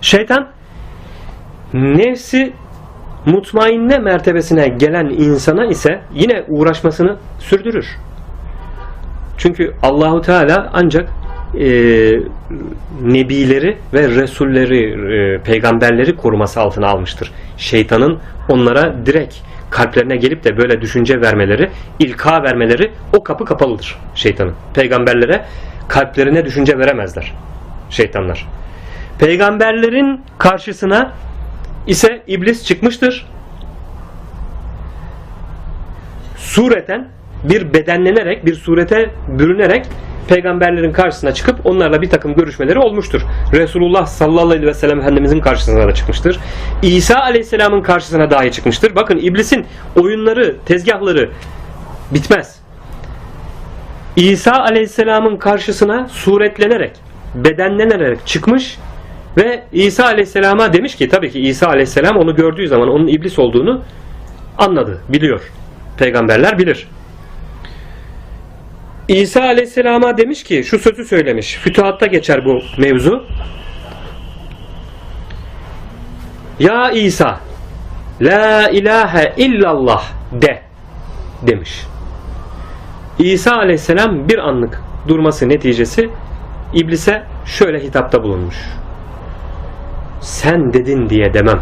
Şeytan nefsi mutmainne mertebesine gelen insana ise yine uğraşmasını sürdürür. Çünkü Allahu Teala ancak e, nebileri ve resulleri, e, peygamberleri koruması altına almıştır. Şeytanın onlara direkt kalplerine gelip de böyle düşünce vermeleri, ilka vermeleri o kapı kapalıdır şeytanın. Peygamberlere kalplerine düşünce veremezler şeytanlar. Peygamberlerin karşısına ise iblis çıkmıştır. Sureten bir bedenlenerek, bir surete bürünerek peygamberlerin karşısına çıkıp onlarla bir takım görüşmeleri olmuştur. Resulullah sallallahu aleyhi ve sellem Efendimizin karşısına da çıkmıştır. İsa aleyhisselamın karşısına dahi çıkmıştır. Bakın iblisin oyunları, tezgahları bitmez. İsa aleyhisselamın karşısına suretlenerek, bedenlenerek çıkmış ve İsa aleyhisselama demiş ki tabii ki İsa aleyhisselam onu gördüğü zaman onun iblis olduğunu anladı, biliyor. Peygamberler bilir. İsa aleyhisselama demiş ki şu sözü söylemiş. Fütuhatta geçer bu mevzu. Ya İsa La ilahe illallah de demiş. İsa aleyhisselam bir anlık durması neticesi iblise şöyle hitapta bulunmuş. Sen dedin diye demem.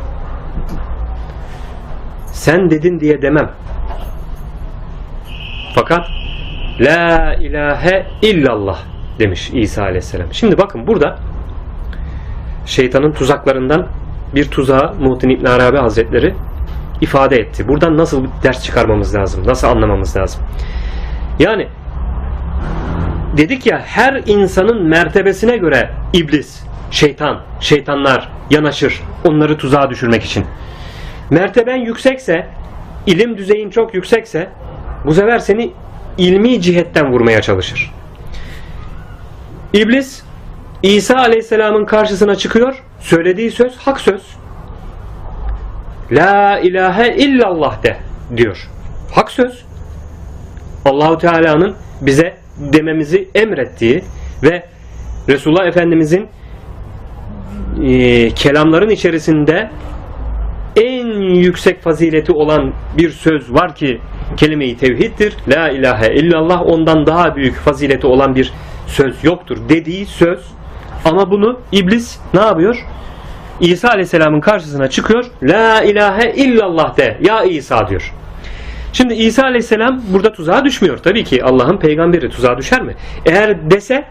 Sen dedin diye demem. Fakat La ilahe illallah demiş İsa aleyhisselam. Şimdi bakın burada şeytanın tuzaklarından bir tuzağı Muhittin İbn Arabi Hazretleri ifade etti. Buradan nasıl bir ders çıkarmamız lazım? Nasıl anlamamız lazım? Yani dedik ya her insanın mertebesine göre iblis, şeytan, şeytanlar yanaşır onları tuzağa düşürmek için. Merteben yüksekse, ilim düzeyin çok yüksekse bu sefer seni ilmi cihetten vurmaya çalışır. İblis İsa Aleyhisselam'ın karşısına çıkıyor. Söylediği söz hak söz. La ilahe illallah de diyor. Hak söz. Allahu Teala'nın bize dememizi emrettiği ve Resulullah Efendimizin e, kelamların içerisinde en yüksek fazileti olan bir söz var ki kelime-i tevhiddir. La ilahe illallah ondan daha büyük fazileti olan bir söz yoktur dediği söz. Ama bunu iblis ne yapıyor? İsa Aleyhisselam'ın karşısına çıkıyor. La ilahe illallah de ya İsa diyor. Şimdi İsa Aleyhisselam burada tuzağa düşmüyor. Tabii ki Allah'ın peygamberi tuzağa düşer mi? Eğer dese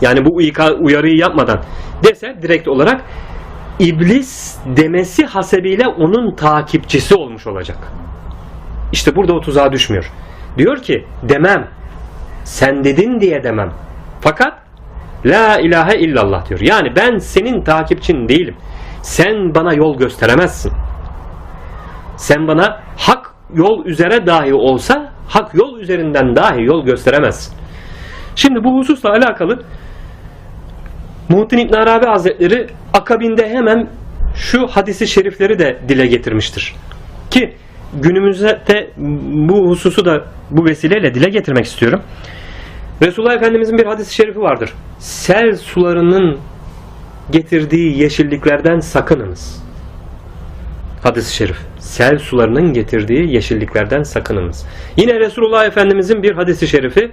yani bu uyarıyı yapmadan dese direkt olarak iblis demesi hasebiyle onun takipçisi olmuş olacak. İşte burada o tuzağa düşmüyor. Diyor ki demem. Sen dedin diye demem. Fakat La ilahe illallah diyor. Yani ben senin takipçin değilim. Sen bana yol gösteremezsin. Sen bana hak yol üzere dahi olsa hak yol üzerinden dahi yol gösteremezsin. Şimdi bu hususla alakalı Muhittin İbn Arabi Hazretleri akabinde hemen şu hadisi şerifleri de dile getirmiştir. Ki günümüzde bu hususu da bu vesileyle dile getirmek istiyorum. Resulullah Efendimizin bir hadis-i şerifi vardır. Sel sularının getirdiği yeşilliklerden sakınınız. Hadis-i şerif. Sel sularının getirdiği yeşilliklerden sakınınız. Yine Resulullah Efendimizin bir hadisi şerifi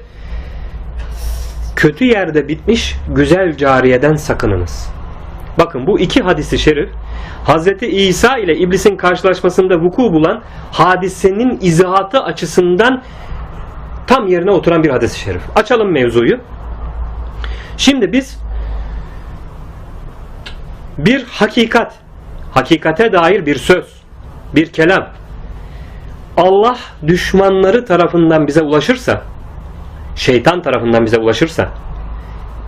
kötü yerde bitmiş güzel cariyeden sakınınız. Bakın bu iki hadisi şerif Hazreti İsa ile iblisin karşılaşmasında vuku bulan hadisenin izahatı açısından tam yerine oturan bir hadis-i şerif. Açalım mevzuyu. Şimdi biz bir hakikat, hakikate dair bir söz, bir kelam Allah düşmanları tarafından bize ulaşırsa, şeytan tarafından bize ulaşırsa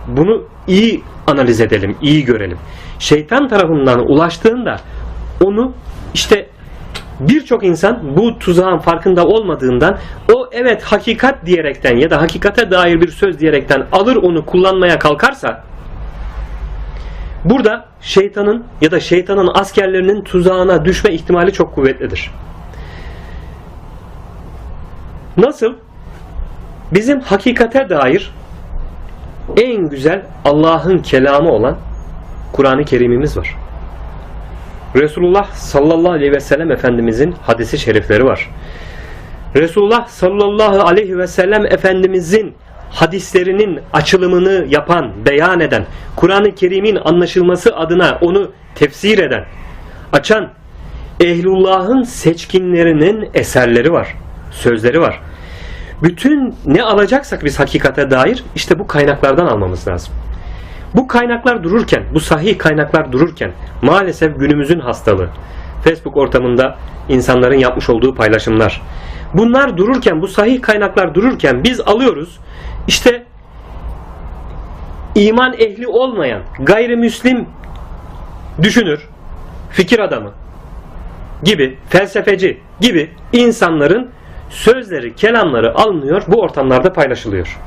bunu iyi analiz edelim, iyi görelim. Şeytan tarafından ulaştığında onu işte birçok insan bu tuzağın farkında olmadığından o evet hakikat diyerekten ya da hakikate dair bir söz diyerekten alır onu kullanmaya kalkarsa burada şeytanın ya da şeytanın askerlerinin tuzağına düşme ihtimali çok kuvvetlidir. Nasıl? Bizim hakikate dair en güzel Allah'ın kelamı olan Kur'an-ı Kerim'imiz var. Resulullah sallallahu aleyhi ve sellem Efendimizin hadisi şerifleri var. Resulullah sallallahu aleyhi ve sellem Efendimizin hadislerinin açılımını yapan, beyan eden, Kur'an-ı Kerim'in anlaşılması adına onu tefsir eden, açan Ehlullah'ın seçkinlerinin eserleri var, sözleri var. Bütün ne alacaksak biz hakikate dair işte bu kaynaklardan almamız lazım. Bu kaynaklar dururken, bu sahih kaynaklar dururken maalesef günümüzün hastalığı, Facebook ortamında insanların yapmış olduğu paylaşımlar. Bunlar dururken, bu sahih kaynaklar dururken biz alıyoruz. İşte iman ehli olmayan, gayrimüslim düşünür, fikir adamı gibi, felsefeci gibi insanların sözleri, kelamları alınıyor, bu ortamlarda paylaşılıyor.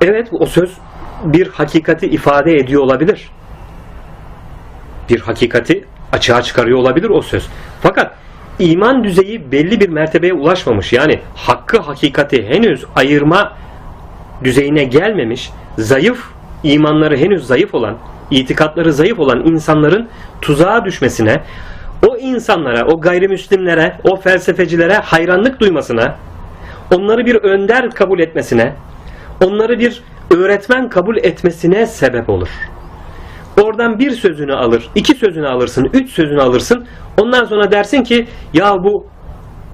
Evet o söz bir hakikati ifade ediyor olabilir. Bir hakikati açığa çıkarıyor olabilir o söz. Fakat iman düzeyi belli bir mertebeye ulaşmamış. Yani hakkı hakikati henüz ayırma düzeyine gelmemiş, zayıf imanları henüz zayıf olan, itikatları zayıf olan insanların tuzağa düşmesine, o insanlara, o gayrimüslimlere, o felsefecilere hayranlık duymasına, onları bir önder kabul etmesine, onları bir öğretmen kabul etmesine sebep olur. Oradan bir sözünü alır, iki sözünü alırsın, üç sözünü alırsın. Ondan sonra dersin ki ya bu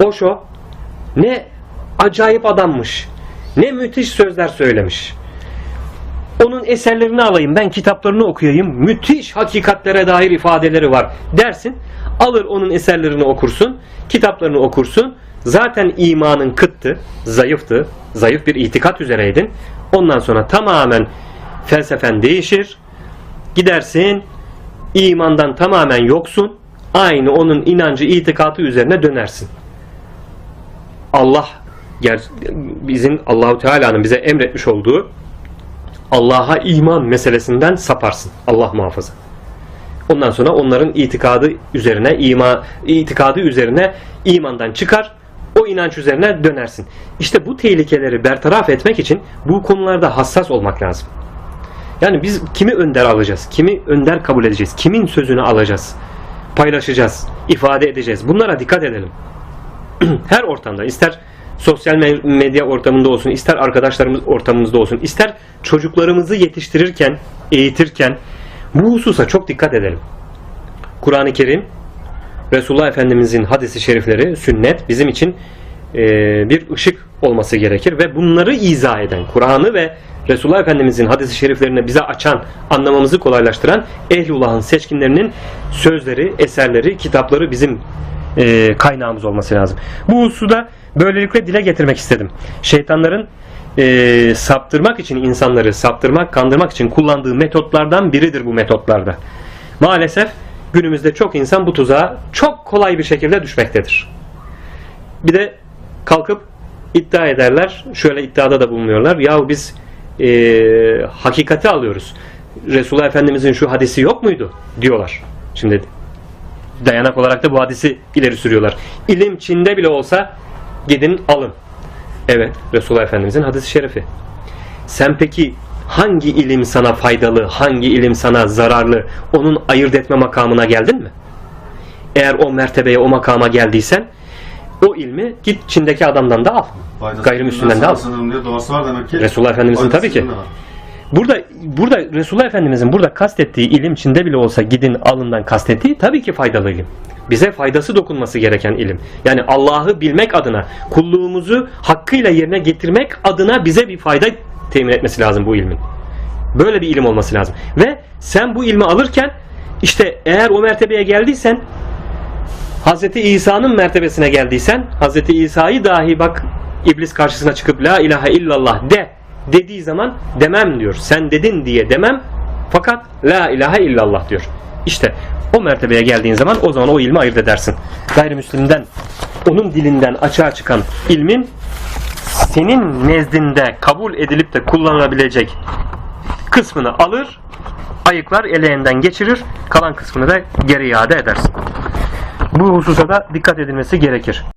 Osho ne acayip adammış. Ne müthiş sözler söylemiş. Onun eserlerini alayım, ben kitaplarını okuyayım. Müthiş hakikatlere dair ifadeleri var dersin. Alır onun eserlerini okursun, kitaplarını okursun. Zaten imanın kıttı, zayıftı, zayıf bir itikat üzereydin. Ondan sonra tamamen felsefen değişir. Gidersin, imandan tamamen yoksun. Aynı onun inancı, itikatı üzerine dönersin. Allah bizim Allahu Teala'nın bize emretmiş olduğu Allah'a iman meselesinden saparsın. Allah muhafaza. Ondan sonra onların itikadı üzerine ima itikadı üzerine imandan çıkar. O inanç üzerine dönersin. İşte bu tehlikeleri bertaraf etmek için bu konularda hassas olmak lazım. Yani biz kimi önder alacağız? Kimi önder kabul edeceğiz? Kimin sözünü alacağız? Paylaşacağız, ifade edeceğiz. Bunlara dikkat edelim. Her ortamda ister sosyal me- medya ortamında olsun, ister arkadaşlarımız ortamımızda olsun, ister çocuklarımızı yetiştirirken, eğitirken bu hususa çok dikkat edelim. Kur'an-ı Kerim, Resulullah Efendimizin hadisi şerifleri, sünnet bizim için e, bir ışık olması gerekir ve bunları izah eden, Kur'an'ı ve Resulullah Efendimizin hadisi şeriflerini bize açan, anlamamızı kolaylaştıran Ehlullah'ın seçkinlerinin sözleri, eserleri, kitapları bizim e, kaynağımız olması lazım. Bu husuda böylelikle dile getirmek istedim. Şeytanların e, saptırmak için insanları saptırmak, kandırmak için kullandığı metotlardan biridir bu metotlarda. Maalesef günümüzde çok insan bu tuzağa çok kolay bir şekilde düşmektedir. Bir de kalkıp iddia ederler, şöyle iddiada da bulunuyorlar. Yahu biz e, hakikati alıyoruz. Resulullah Efendimizin şu hadisi yok muydu? diyorlar. Şimdi dayanak olarak da bu hadisi ileri sürüyorlar. İlim Çin'de bile olsa gidin alın. Evet, Resulullah Efendimizin hadisi şerifi. Sen peki hangi ilim sana faydalı, hangi ilim sana zararlı, onun ayırt etme makamına geldin mi? Eğer o mertebeye, o makama geldiysen o ilmi git Çin'deki adamdan da al. Faydası Gayrimüslimden de al. var demek ki. Resulullah Efendimizin tabii ki. Var. Burada burada Resulullah Efendimizin burada kastettiği ilim Çin'de bile olsa gidin alından kastettiği tabii ki faydalı ilim. Bize faydası dokunması gereken ilim. Yani Allah'ı bilmek adına, kulluğumuzu hakkıyla yerine getirmek adına bize bir fayda temin etmesi lazım bu ilmin. Böyle bir ilim olması lazım. Ve sen bu ilmi alırken işte eğer o mertebeye geldiysen Hz. İsa'nın mertebesine geldiysen Hz. İsa'yı dahi bak iblis karşısına çıkıp la ilahe illallah de dediği zaman demem diyor. Sen dedin diye demem fakat la ilahe illallah diyor. İşte o mertebeye geldiğin zaman o zaman o ilmi ayırt edersin. Gayrimüslimden onun dilinden açığa çıkan ilmin senin nezdinde kabul edilip de kullanılabilecek kısmını alır, ayıklar, eleğinden geçirir, kalan kısmını da geri iade edersin. Bu hususa da dikkat edilmesi gerekir.